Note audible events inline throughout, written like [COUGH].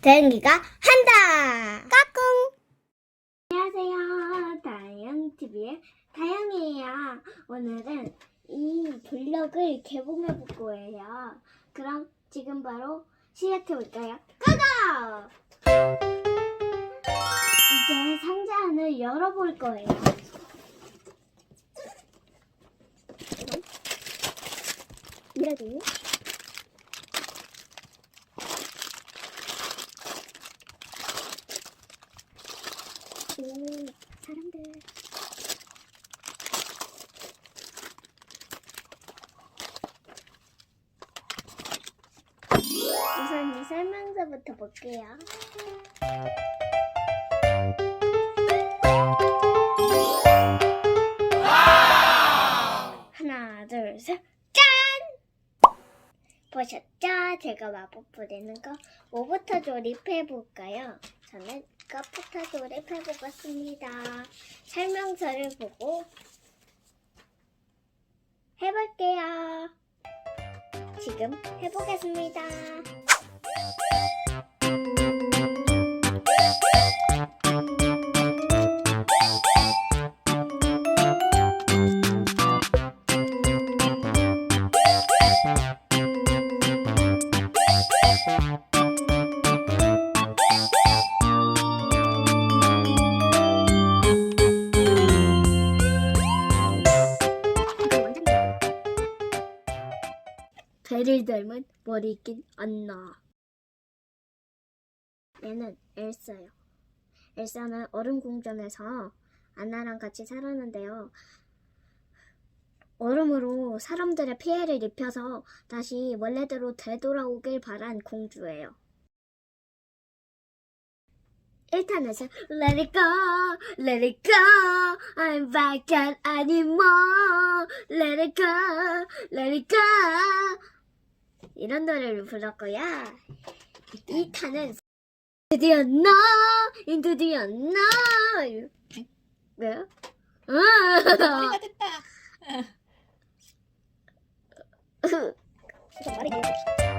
대은기가 한다. 까꿍. 안녕하세요. 다영TV의 다영이에요. 오늘은 이 블럭을 개봉해 볼 거예요. 그럼 지금 바로 시작해 볼까요? 고고! 이제 상자 안을 열어볼 거예요. 오, 사람들. 우선 이 설명서부터 볼게요. 하나, 둘, 셋, 짠! 보셨죠? 제가 마법 부리는 거 뭐부터 조립해 볼까요? 저는 이것부터 조립해 보겠습니다. 설명서를 보고 해볼게요. 지금 해보겠습니다. 배를 닮은 머리 낀 안나. 얘는 엘사요. 엘사는 얼음 궁전에서 안나랑 같이 살았는데요. 얼음으로 사람들의 피해를 입혀서 다시 원래대로 되돌아오길 바란 공주예요. 1탄에서 Let it go, let it go, I'm back at anymore, let it go, let it go. 이런 노래를 불렀고요. 2탄은 드디어 너, into the unknown. 왜요? 머리가 됐다. [LAUGHS] [LAUGHS] 이거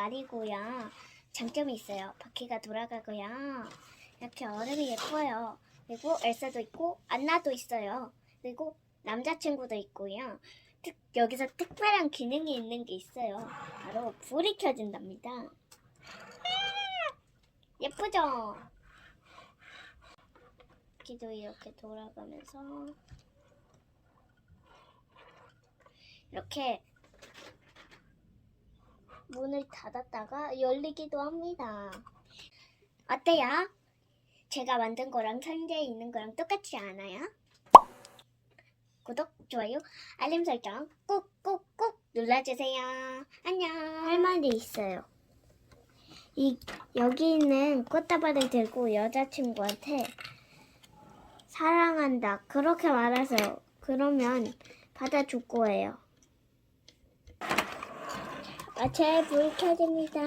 말이고요. 장점이 있어요. 바퀴가 돌아가고요. 이렇게 얼음이 예뻐요. 그리고 엘사도 있고 안나도 있어요. 그리고 남자친구도 있고요. 특, 여기서 특별한 기능이 있는 게 있어요. 바로 불이 켜진답니다. 예쁘죠? 바퀴도 이렇게 돌아가면서 이렇게 문을 닫았다가 열리기도 합니다. 어때요? 제가 만든 거랑 상자에 있는 거랑 똑같지 않아요? 구독, 좋아요, 알림 설정 꾹꾹꾹 눌러주세요. 안녕. 할 말이 있어요. 이 여기 있는 꽃다발을 들고 여자친구한테 사랑한다 그렇게 말하세요. 그러면 받아줄 거예요. 아, 제불 켜집니다.